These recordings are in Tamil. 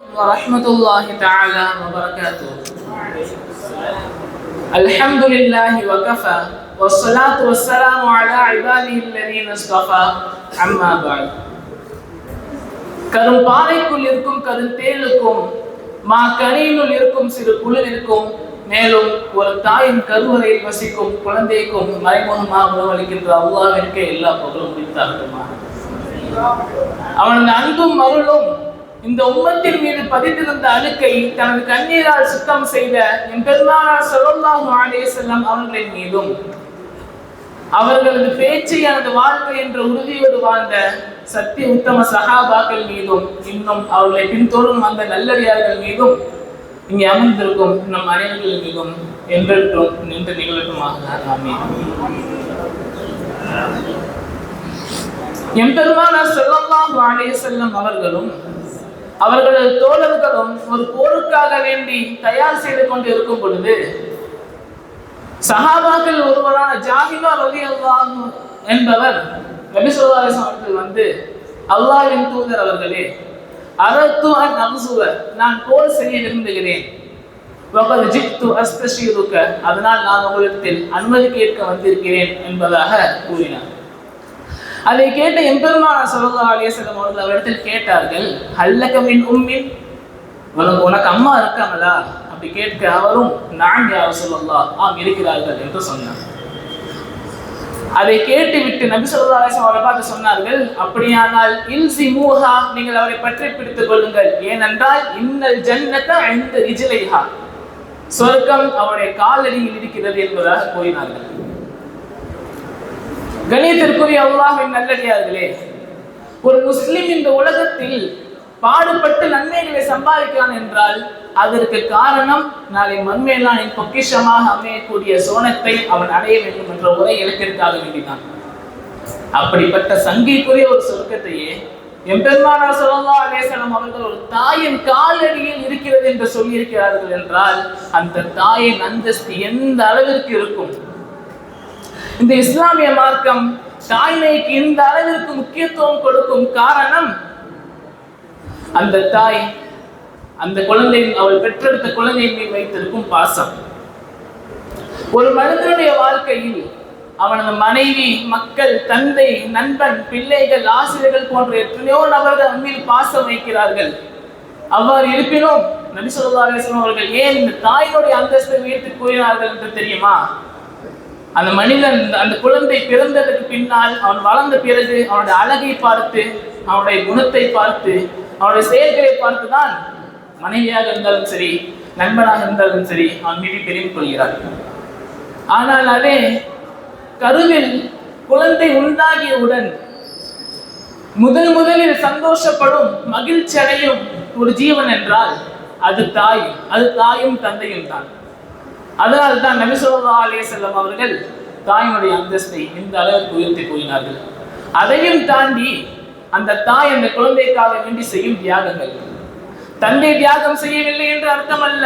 ورحمة الله تعالى وبركاته الحمد لله وكفى والصلاة والسلام على عباده الذين اصطفى أما بعد கரும் பாறைக்குள் இருக்கும் கரும் தேலுக்கும் மா கனியினுள் இருக்கும் சிறு குளிரிற்கும் மேலும் ஒரு தாயின் கருவறையில் வசிக்கும் குழந்தைக்கும் மறைமுகமாக உணவளிக்கின்ற அல்லாவிற்கே எல்லா புகழும் முடித்தாகுமா அவனது அன்பும் அருளும் இந்த உம்மத்தின் மீது பதித்திருந்த அழுக்கை தனது கண்ணீரால் சுத்தம் செய்த என் பெருமானார் ஸல்லல்லாஹு அலைஹி செல்லம் அவர்களின் மீதும். அவர்களது பேச்சை எனது வாழ்க்கை என்ற உறுதியோடு வாழ்ந்த சத்திய உத்தம சகாபாக்கள் மீதும் இன்னும் அவர்களை பின்தொடரும் அந்த நல்லறியார்கள் மீதும் இங்கே அமர்ந்திருக்கும் நம் அனைவர்கள் மீதும் என்றென்றும் நின்று நிகழட்டுமாக. ஆமீன். எம்பெருமானார் ஸல்லல்லாஹு அலைஹி செல்லும் அவர்களும் அவர்களது தோழர்களும் ஒரு போருக்காக வேண்டி தயார் செய்து கொண்டு இருக்கும் பொழுது சஹாபாக்கள் ஒருவரான ஜாகிமா ரவி அல்லாஹ் என்பவர் நபி அவர்கள் வந்து அல்லாஹ்வின் தூதர் அவர்களே அரத்து அன் அப்சுவ நான் போர் செய்ய விரும்புகிறேன். வகத் ஜித்து அஸ்தஷீருக்க அதனால் நான் உங்களிடத்தில் அனுமதி கேட்க வந்திருக்கிறேன் என்பதாக கூறினார். அதை கேட்ட எம்பெருமான சல்லா அலிஸ்லம் அவர்கள் அவரிடத்தில் கேட்டார்கள் அல்லகமின் உம்மின்? உனக்கு உனக்கு அம்மா இருக்காங்களா? அப்படி கேட்க அவரும் நான் யார் சொல்லல்லா ஆம் இருக்கிறார்கள் என்று சொன்னார். அதை கேட்டு விட்டு நபி சொல்லா அலிஸ்லாம் அவரை பார்த்து சொன்னார்கள் அப்படியானால் இல்சி மூஹா நீங்கள் அவரை பற்றி பிடித்துக் கொள்ளுங்கள். ஏனென்றால் இன்னல் ஜன்னத்தை ஐந்து இஜிலைஹா சொர்க்கம் அவருடைய காலடியில் இருக்கிறது என்பதாக கூறினார்கள். கணியத்திற்குரிய அல்லாஹின் நல்லடியார்களே ஒரு முஸ்லிம் இந்த உலகத்தில் பாடுபட்டு நன்மைகளை சம்பாதிக்கிறான் என்றால் அதற்கு காரணம் நாளை மண்மேலானின் பொக்கிஷமாக அமையக்கூடிய சோனத்தை அவன் அடைய வேண்டும் என்ற ஒரே இலக்கிற்காக வேண்டிதான் அப்படிப்பட்ட சங்கிக்குரிய ஒரு சொர்க்கத்தையே எம்பெருமானார் சொல்லா அலேசனம் அவர்கள் ஒரு தாயின் காலடியில் இருக்கிறது என்று சொல்லியிருக்கிறார்கள் என்றால் அந்த தாயின் அந்தஸ்து எந்த அளவிற்கு இருக்கும்? இந்த இஸ்லாமிய மார்க்கம் தாய்மைக்கு இந்த அளவிற்கு முக்கியத்துவம் கொடுக்கும் காரணம் அந்த தாய் அந்த குழந்தை அவள் பெற்றெடுத்த குழந்தையின் மீது வைத்திருக்கும் பாசம். ஒரு மனிதனுடைய வாழ்க்கையில் அவனது மனைவி மக்கள் தந்தை நண்பன் பிள்ளைகள் ஆசிரியர்கள் போன்ற எத்தனையோ நபர்கள் அவன் பாசம் வைக்கிறார்கள். அவ்வாறு இருப்பினும் நபி சொல்லா அவர்கள் ஏன் இந்த தாயினுடைய அந்தஸ்தை உயர்த்தி கூறினார்கள் என்று தெரியுமா? அந்த மனிதன் அந்த குழந்தை பிறந்ததற்கு பின்னால் அவன் வளர்ந்த பிறகு அவனுடைய அழகை பார்த்து அவனுடைய குணத்தை பார்த்து அவனுடைய செயல்களை பார்த்து தான் மனைவியாக இருந்தாலும் சரி நண்பனாக இருந்தாலும் சரி அவன் மீது பெருமை கொள்கிறான். ஆனால் அதே கருவில் குழந்தை உண்டாகியவுடன் முதல் முதலில் சந்தோஷப்படும் மகிழ்ச்சி அடையும் ஒரு ஜீவன் என்றால் அது தாய் அது தாயும் தந்தையும் தான். அதனால் தான் நபிசுல்லா அலே செல்லம் அவர்கள் தாயினுடைய அந்தஸ்தை இந்த அளவுக்கு உயர்த்தி கூறினார்கள். அதையும் தாண்டி அந்த தாய் அந்த குழந்தைக்காக வேண்டி செய்யும் தியாகங்கள். தந்தை தியாகம் செய்யவில்லை என்று அர்த்தம் அல்ல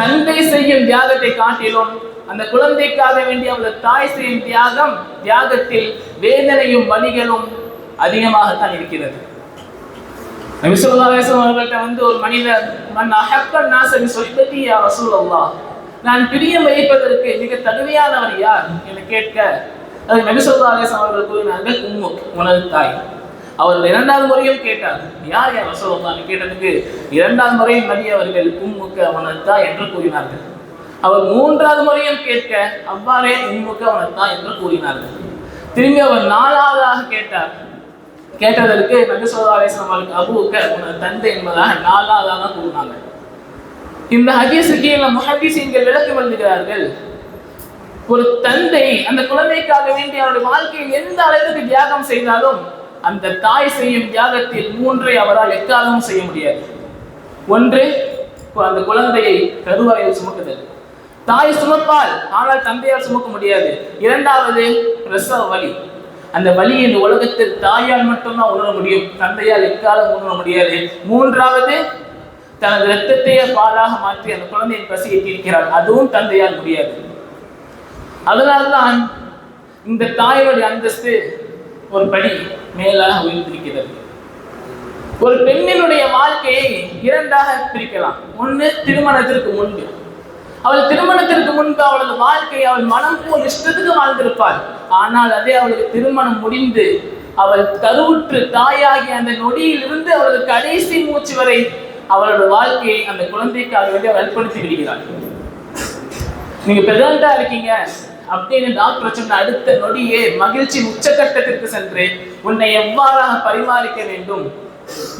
தந்தை செய்யும் தியாகத்தை காட்டிலும் அந்த குழந்தைக்காக வேண்டி அந்த தாய் செய்யும் தியாகம் தியாகத்தில் வேதனையும் வலிகளும் அதிகமாகத்தான் இருக்கிறது. நபி அவர்கள்ட்ட வந்து ஒரு மனிதர் மன் அஹப்பன் நாஸ பி யா ரசூலல்லாஹ்? நான் பிரியம் வைப்பதற்கு மிக தகுதியானவர் யார் என கேட்க அது நபி அவர்கள் கூறினார்கள் உம்மு உனது தாய். அவர்கள் இரண்டாவது முறையும் கேட்டார் யார் யார் ரசூலுல்லாஹ்? கேட்டதுக்கு இரண்டாவது முறையும் நபி அவர்கள் உம்முக்க உனது தாய் என்று கூறினார்கள். அவர் மூன்றாவது முறையும் கேட்க அவ்வாறே உம்முக்க உனது தாய் என்று கூறினார்கள். திரும்பி அவர் நாலாவதாக கேட்டார் கேட்டதற்கு நபி சொல்லா அலிஸ்லாம் அவருக்கு அபுக்க உனது தந்தை என்பதாக நாலாவதாக கூறினாங்க இந்த ஹதீஸுக்கு இந்த முஹதீசிங்கள் விளக்கம் எழுதுகிறார்கள் ஒரு தந்தை அந்த குழந்தைக்காக வேண்டி அவருடைய வாழ்க்கையில் எந்த அளவுக்கு தியாகம் செய்தாலும் அந்த தாய் செய்யும் தியாகத்தில் மூன்றை அவரால் எக்காலமும் செய்ய முடியாது. ஒன்று அந்த குழந்தையை கருவறையில் சுமக்குதல். தாய் சுமப்பால் ஆனால் தந்தையால் சுமக்க முடியாது. இரண்டாவது பிரசவ வலி. அந்த வழியை இந்த உலகத்தில் தாயால் மட்டும்தான் உணர முடியும் தந்தையால் எக்காலம் உணர முடியாது. மூன்றாவது தனது இரத்தத்தையே பாலாக மாற்றி அந்த குழந்தையின் பசியை தீர்க்கிறார் அதுவும் தந்தையால் முடியாது. அதனால்தான் இந்த தாயோடைய அந்தஸ்து ஒரு படி மேலாக உயர்ந்திருக்கிறது. ஒரு பெண்ணினுடைய வாழ்க்கையை இரண்டாக பிரிக்கலாம். ஒன்று திருமணத்திற்கு முன்பு. அவள் திருமணத்திற்கு முன்பு அவளது வாழ்க்கை அவள் மனம் போல் இஷ்டத்துக்கு வாழ்ந்திருப்பாள். ஆனால் அதே அவளுக்கு திருமணம் முடிந்து அவள் கருவுற்று தாயாகி அந்த நொடியில் இருந்து அவளது கடைசி மூச்சு வரை அவளோட வாழ்க்கையை அந்த குழந்தைக்காக வேண்டி அவள் அர்ப்பணித்து விடுகிறாள். நீங்க பிரெக்னண்டா இருக்கீங்க அப்படின்னு டாக்டர் சொன்ன அடுத்த நொடியே மகிழ்ச்சி உச்சகட்டத்திற்கு சென்று உன்னை எவ்வாறாக பரிமாறிக்க வேண்டும்?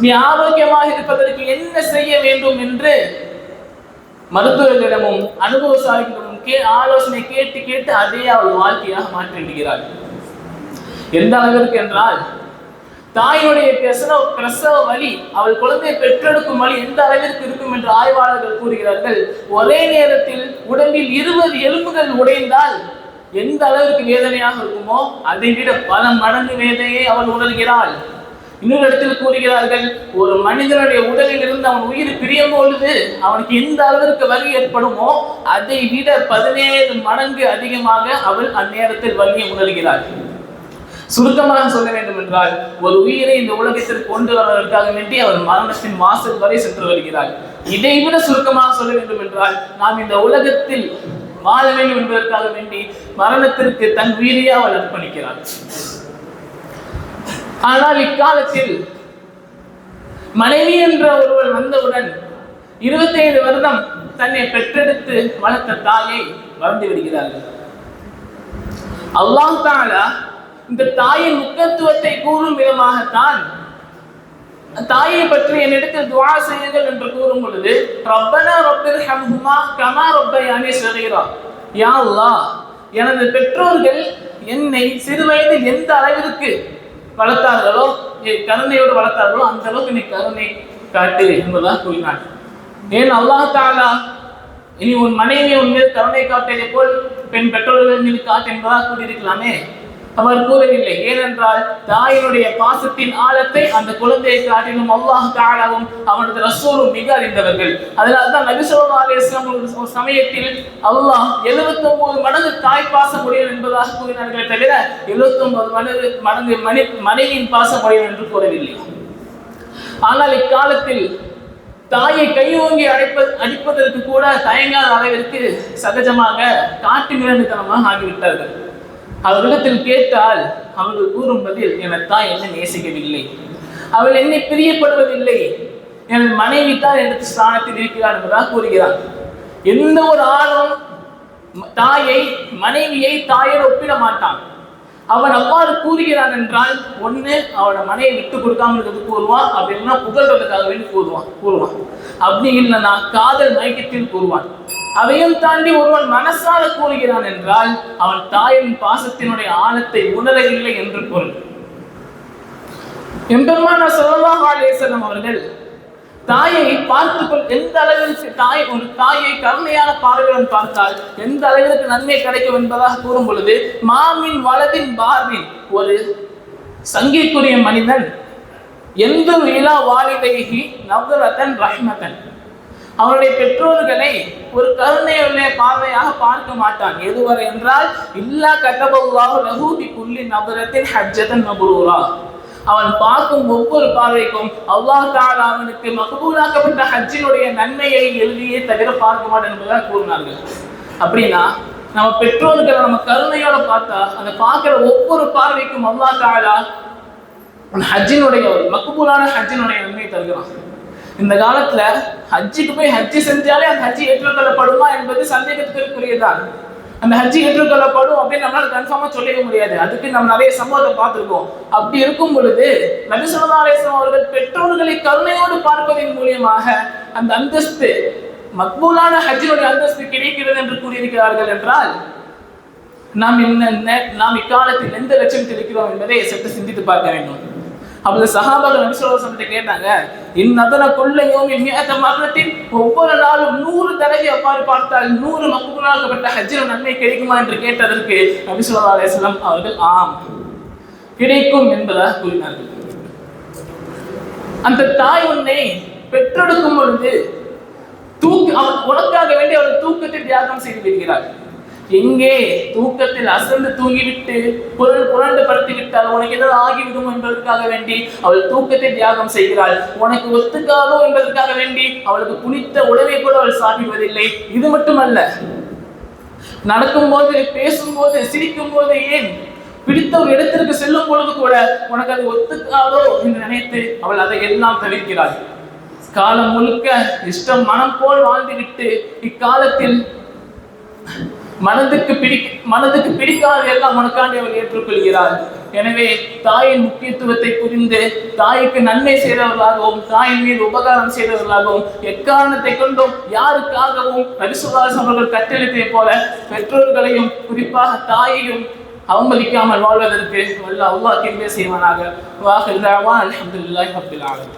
நீ ஆரோக்கியமாக இருப்பதற்கு என்ன செய்ய வேண்டும் என்று மருத்துவர்களிடமும் அனுபவசாலிகளிடமும் கே ஆலோசனை கேட்டு கேட்டு அதே அவள் வாழ்க்கையாக மாற்றிவிடுகிறாள். எந்த அளவிற்கு என்றால் தாயினுடைய பிரசவ பிரசவ வலி அவள் குழந்தையை பெற்றெடுக்கும் வழி எந்த அளவிற்கு இருக்கும் என்று ஆய்வாளர்கள் கூறுகிறார்கள் ஒரே நேரத்தில் உடம்பில் இருபது எலும்புகள் உடைந்தால் எந்த அளவிற்கு வேதனையாக இருக்குமோ அதை விட பல மடங்கு வேதனையை அவள் உணர்கிறாள். இன்னொரு இடத்தில் கூறுகிறார்கள் ஒரு மனிதனுடைய உடலில் இருந்து அவன் உயிர் பிரியும் பொழுது அவனுக்கு எந்த அளவிற்கு வலி ஏற்படுமோ அதை விட பதினேழு மடங்கு அதிகமாக அவள் அந்நேரத்தில் வலியை உணர்கிறாள். சுருக்கமாக சொல்ல வேண்டும் என்றால் ஒரு உயிரை இந்த உலகத்திற்கு கொண்டு வருவதற்காக வேண்டி அவர் மரணத்தின் வாசல் வரை சென்று வருகிறார். இதை விட சுருக்கமாக சொல்ல வேண்டும் என்றால் நாம் இந்த உலகத்தில் வாழ வேண்டும் என்பதற்காக வேண்டி மரணத்திற்கு தன் உயிரையே அவள் அர்ப்பணிக்கிறார் ஆனால் இக்காலத்தில் மனைவி என்ற ஒருவர் வந்தவுடன் இருபத்தைந்து வருடம் தன்னை பெற்றெடுத்து வளர்த்த தாயை வளர்ந்து விடுகிறார்கள். அல்லாஹ் தாலா இந்த தாயின் முக்கியத்துவத்தை கூறும் விதமாகத்தான் தாயை பற்றி என்னிடத்தில் துவா செய்யுங்கள் என்று கூறும் பொழுது ரப்பனா ரப்பில் ஹம்ஹுமா கமா ரப்பயானி சகீரா யா அல்லா எனது பெற்றோர்கள் என்னை சிறு வயதில் எந்த அளவிற்கு வளர்த்தார்களோ கருணையோடு வளர்த்தார்களோ அந்த அளவுக்கு நீ கருணை காட்டு என்பதாக கூறினான் ஏன் அல்லாஹ் தாலா இனி உன் மனைவி உன் மீது கருணை காட்டியதை போல் பெண் பெற்றோர்கள் மீது காட்டு என்பதாக கூறியிருக்கலாமே. அவர் கூறவில்லை. ஏனென்றால் தாயினுடைய பாசத்தின் ஆழத்தை அந்த குழந்தையை காட்டிலும் அல்லாஹ் தாலாவும் அவனது ரசூலும் மிக அறிந்தவர்கள். அதனால தான் நபி ஸல்லல்லாஹு சமயத்தில் அல்லாஹ் 79 மடங்கு தாய் பாசம் உடையவர் என்பதாக கூறினார்களே தவிர 79 மடங்கு மடங்கு மனை மனைவியின் பாசம் உடையவர் என்று கூறவில்லை. ஆனால் இக்காலத்தில் தாயை கையோங்கி அழைப்ப அடிப்பதற்கு கூட தயங்காத அளவிற்கு சகஜமாக காட்டு மிரண்டுத்தனமாக ஆகிவிட்டார்கள். அவர்களிடத்தில் கேட்டால் அவர்கள் கூறும் பதில் என் தாய் என்னை நேசிக்கவில்லை. அவள் என்னை பிரியப்படுவதில்லை. என் மனைவி தான் எனக்கு ஸ்தானத்தில் இருக்கிறார் என்பதாக கூறுகிறார் எந்த ஒரு ஆணும் தாயை மனைவியை தாயோடு ஒப்பிட மாட்டான். அவன் அவ்வாறு கூறுகிறான் என்றால் ஒண்ணு அவன மனையை விட்டு கொடுக்காம இருக்கிறது கூறுவான் அப்படி இல்லைன்னா புகழ்றதுக்காக வேண்டி கூறுவான் கூறுவான். அப்படி இல்லைன்னா காதல் மயக்கத்தில் கூறுவான். அதையும் தாண்டி ஒருவன் மனசால கூறுகிறான் என்றால் அவன் தாயின் பாசத்தினுடைய ஆழத்தை உணரவில்லை என்று பொருள். எம்பெருமான ஸல்லல்லாஹு அலைஹி அவர்கள் தாயை பார்த்துக்கொள் எந்த அளவிற்கு தாய் ஒரு தாயை கருணையான பார்வையுடன் பார்த்தால் எந்த அளவிற்கு நன்மை கிடைக்கும் என்பதாக கூறும் பொழுது மாமின் வலதின் பார்வின் ஒரு சங்கிக்குரிய மனிதன் எந்த இலா வாலிதைகி நவ்ரத்தன் ரஹ்மத்தன் அவனுடைய பெற்றோர்களை ஒரு கருணையுள்ள பார்வையாக பார்க்க மாட்டான். எதுவரை என்றால் இல்லா கட்டபல்லாஹு லஹூதி புள்ளி நபரத்தின் ஹஜ்ஜதன் மபுரூரா. அவன் பார்க்கும் ஒவ்வொரு பார்வைக்கும் அல்லாஹ் தாலா அவனுக்கு மகபூலாக்கப்பட்ட ஹஜ்ஜினுடைய நன்மையை எழுதியே தவிர பார்க்க மாட்டான் என்பதாக கூறினார்கள். அப்படின்னா நம்ம பெற்றோர்களை நம்ம கருணையோட பார்த்தா அந்த பார்க்கிற ஒவ்வொரு பார்வைக்கும் அல்லாஹ் தாலா ஹஜ்ஜினுடைய ஒரு மக்பூலான ஹஜ்ஜினுடைய நன்மையை தருகிறான். இந்த காலத்துல ஹஜ்ஜுக்கு போய் ஹஜ்ஜி செஞ்சாலே அந்த ஹஜ்ஜி ஏற்றுக்கொள்ளப்படுமா என்பது சந்தேகத்திற்குரியதான் அந்த ஹஜ்ஜி ஏற்றுக்கொள்ளப்படும் அப்படின்னு நம்மளால கன்ஃபார்மா சொல்லிக்க முடியாது. அதுக்கு நம்ம நிறைய சம்பவத்தை பார்த்துருக்கோம். அப்படி இருக்கும் பொழுது நபி அவர்கள் பெற்றோர்களை கருணையோடு பார்ப்பதன் மூலியமாக அந்த அந்தஸ்து மக்பூலான ஹஜ்ஜினுடைய அந்தஸ்து கிடைக்கிறது என்று கூறியிருக்கிறார்கள் என்றால் நாம் என்ன நாம் இக்காலத்தில் எந்த லட்சம் இருக்கிறோம் என்பதை சற்று சிந்தித்து பார்க்க வேண்டும். அப்படி சஹாபாக்கள் நபி கேட்டாங்க இந்நதன கொள்ள யோமி மியத மரணத்தின் ஒவ்வொரு நாளும் நூறு தடவை அவ்வாறு பார்த்தால் நூறு மக்குபுலாக்கப்பட்ட ஹஜ்ஜில் நன்மை கிடைக்குமா? என்று கேட்டதற்கு நபி அலிஸ்லாம் அவர்கள் ஆம் கிடைக்கும் என்பதாக கூறினார்கள். அந்த தாய் உன்னை பெற்றெடுக்கும் பொழுது தூக்கு அவள் உனக்காக வேண்டி அவள் தூக்கத்தை தியாகம் செய்து விடுகிறாள். எங்கே தூக்கத்தில் அசந்து தூங்கிவிட்டு பொருள் புரண்டு படுத்திவிட்டால் உனக்கு ஏதாவது ஆகிவிடும் என்பதற்காக வேண்டி அவள் தூக்கத்தை தியாகம் செய்கிறாள். உனக்கு ஒத்துக்காதோ என்பதற்காக வேண்டி அவளுக்கு புனித்த உணவை கூட அவள் சாப்பிடுவதில்லை. இது மட்டுமல்ல நடக்கும்போது பேசும்போது சிரிக்கும் போது ஏன் பிடித்த ஒரு இடத்திற்கு செல்லும் பொழுது கூட உனக்கு அது ஒத்துக்காதோ என்று நினைத்து அவள் அதை எல்லாம் தவிர்க்கிறாள். காலம் முழுக்க இஷ்டம் மனம் போல் வாழ்ந்துவிட்டு இக்காலத்தில் மனதுக்கு பிடி மனதுக்கு பிடிக்காத எல்லாம் உனக்காண்டி அவள் ஏற்றுக்கொள்கிறாள். எனவே தாயின் முக்கியத்துவத்தை புரிந்து தாய்க்கு நன்மை செய்தவர்களாகவும் தாயின் மீது உபகாரம் செய்தவர்களாகவும் எக்காரணத்தை கொண்டும் யாருக்காகவும் நபிசுவாசம் அவர்கள் கட்டளித்ததை போல பெற்றோர்களையும் குறிப்பாக தாயையும் அவமதிக்காமல் வாழ்வதற்கு வல்ல அல்லாஹ் கிருபை செய்வானாக. வாஹில் அல்ஹம்துலில்லாஹி அப்துல்